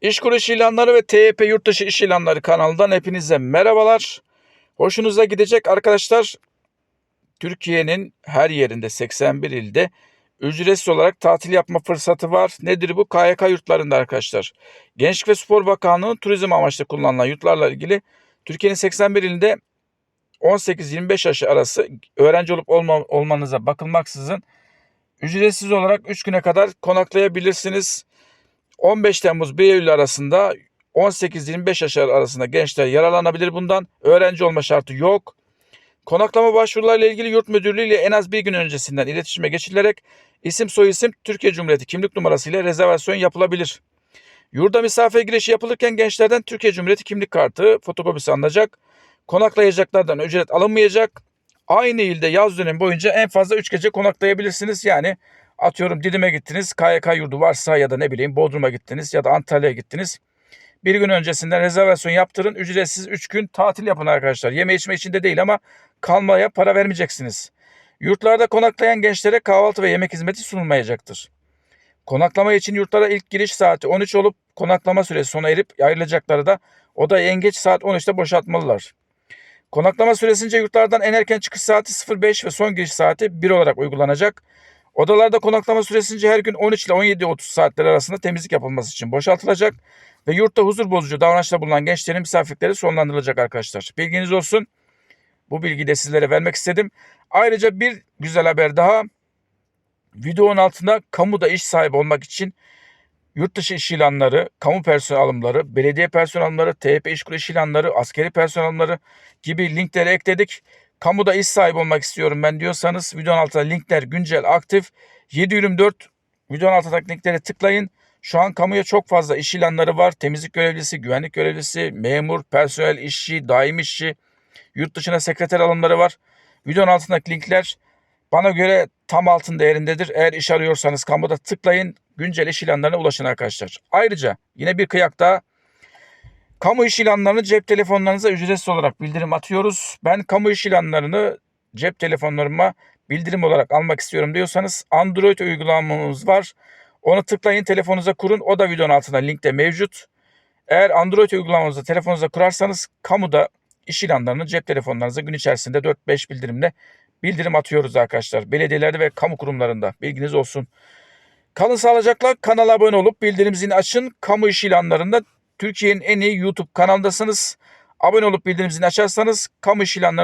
İş kuruş ilanları ve TYP Yurtdışı İş İlanları kanalından hepinize merhabalar. Hoşunuza gidecek arkadaşlar. Türkiye'nin her yerinde 81 ilde ücretsiz olarak tatil yapma fırsatı var. Nedir bu? KYK yurtlarında arkadaşlar. Gençlik ve Spor Bakanlığı'nın turizm amaçlı kullanılan yurtlarla ilgili Türkiye'nin 81 ilinde 18-25 yaş arası öğrenci olup olma, olmanıza bakılmaksızın ücretsiz olarak 3 güne kadar konaklayabilirsiniz. 15 Temmuz 1 Eylül arasında 18-25 yaş arasında gençler yararlanabilir bundan. Öğrenci olma şartı yok. Konaklama başvurularıyla ilgili yurt müdürlüğü ile en az bir gün öncesinden iletişime geçilerek isim soyisim Türkiye Cumhuriyeti kimlik numarası ile rezervasyon yapılabilir. Yurda misafir girişi yapılırken gençlerden Türkiye Cumhuriyeti kimlik kartı fotokopisi alınacak. Konaklayacaklardan ücret alınmayacak. Aynı ilde yaz dönemi boyunca en fazla 3 gece konaklayabilirsiniz. Yani atıyorum Didim'e gittiniz, KYK yurdu varsa ya da ne bileyim Bodrum'a gittiniz ya da Antalya'ya gittiniz. Bir gün öncesinden rezervasyon yaptırın. Ücretsiz 3 gün tatil yapın arkadaşlar. Yeme içme içinde değil ama kalmaya para vermeyeceksiniz. Yurtlarda konaklayan gençlere kahvaltı ve yemek hizmeti sunulmayacaktır. Konaklama için yurtlara ilk giriş saati 13 olup konaklama süresi sona erip ayrılacakları da odayı en geç saat 13'te boşaltmalılar. Konaklama süresince yurtlardan en erken çıkış saati 05 ve son giriş saati 1 olarak uygulanacak. Odalarda konaklama süresince her gün 13 ile 17.30 saatler arasında temizlik yapılması için boşaltılacak ve yurtta huzur bozucu davranışta bulunan gençlerin misafirlikleri sonlandırılacak arkadaşlar. Bilginiz olsun. Bu bilgiyi de sizlere vermek istedim. Ayrıca bir güzel haber daha. Videonun altında kamuda iş sahibi olmak için yurt dışı iş ilanları, kamu personel alımları, belediye personel alımları, işkur iş ilanları, askeri personel alımları gibi linkleri ekledik. Kamuda iş sahibi olmak istiyorum ben diyorsanız videonun altında linkler güncel aktif. 724 videonun altındaki linklere tıklayın. Şu an kamuya çok fazla iş ilanları var. Temizlik görevlisi, güvenlik görevlisi, memur, personel, işçi, daim işçi, yurt dışına sekreter alımları var. Videonun altındaki linkler bana göre tam altın değerindedir. Eğer iş arıyorsanız kamuda tıklayın. Güncel iş ilanlarına ulaşın arkadaşlar. Ayrıca yine bir kıyak daha. Kamu iş ilanlarını cep telefonlarınıza ücretsiz olarak bildirim atıyoruz. Ben kamu iş ilanlarını cep telefonlarıma bildirim olarak almak istiyorum diyorsanız Android uygulamamız var. Onu tıklayın telefonunuza kurun. O da videonun altında linkte mevcut. Eğer Android uygulamanızı telefonunuza kurarsanız kamuda iş ilanlarını cep telefonlarınıza gün içerisinde 4-5 bildirimle bildirim atıyoruz arkadaşlar. Belediyelerde ve kamu kurumlarında bilginiz olsun. Kalın sağlıcakla kanala abone olup bildirim zilini açın. Kamu iş ilanlarında Türkiye'nin en iyi YouTube kanalındasınız. Abone olup bildirim açarsanız kamu iş ilanlarını